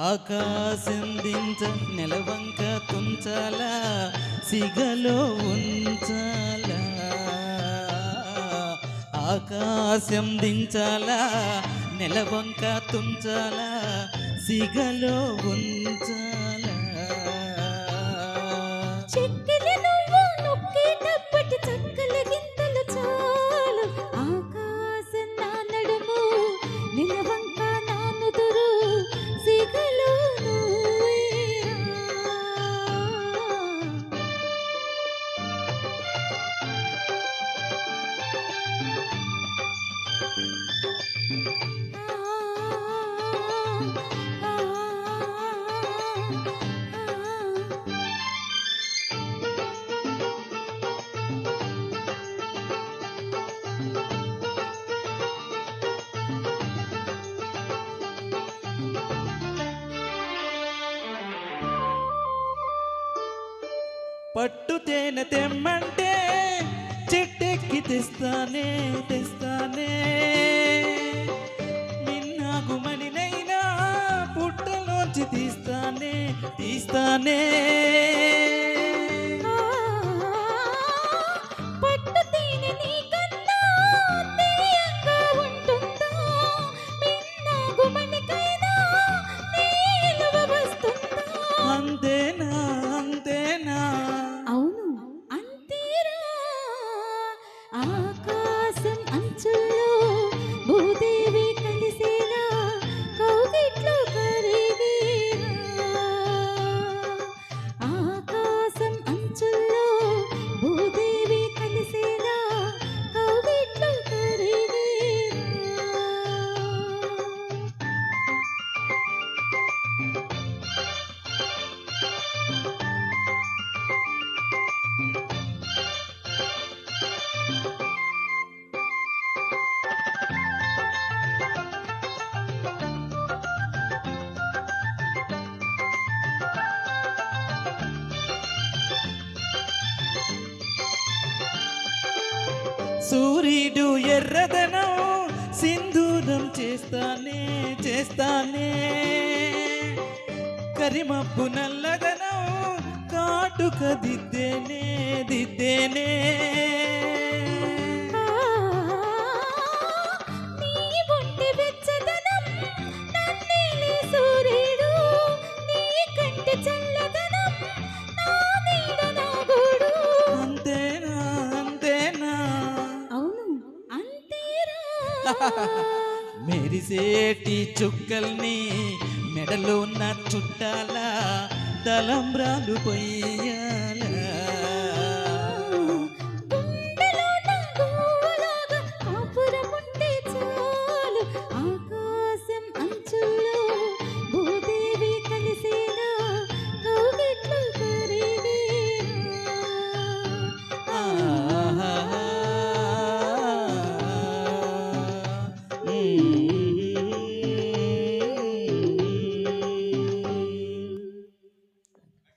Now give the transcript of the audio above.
ఆకాశం దించ నెలవంక తుంచాల సిగలో ఉంచాల. ఆకాశం దించాల నెలవంక తుంచాల సిగలో ఉంచాల. పట్టు తేనె తెమ్మంటే చెట్టెక్కి తెస్తానే తెస్తానే. నిన్నాగుమనినైనా పుట్టలోంచి తీస్తానే తీస్తానే. సూర్యుడు ఎర్రదనం సింధూరం చేస్తానే చేస్తానే. కరిమబ్బు నల్లదనం కాటుక దిద్దేనే దిద్దేనే. మెరిసేటి చుక్కల్ని మెడలో ఉన్న చుట్టాల? తలంబ్రాలు పోయి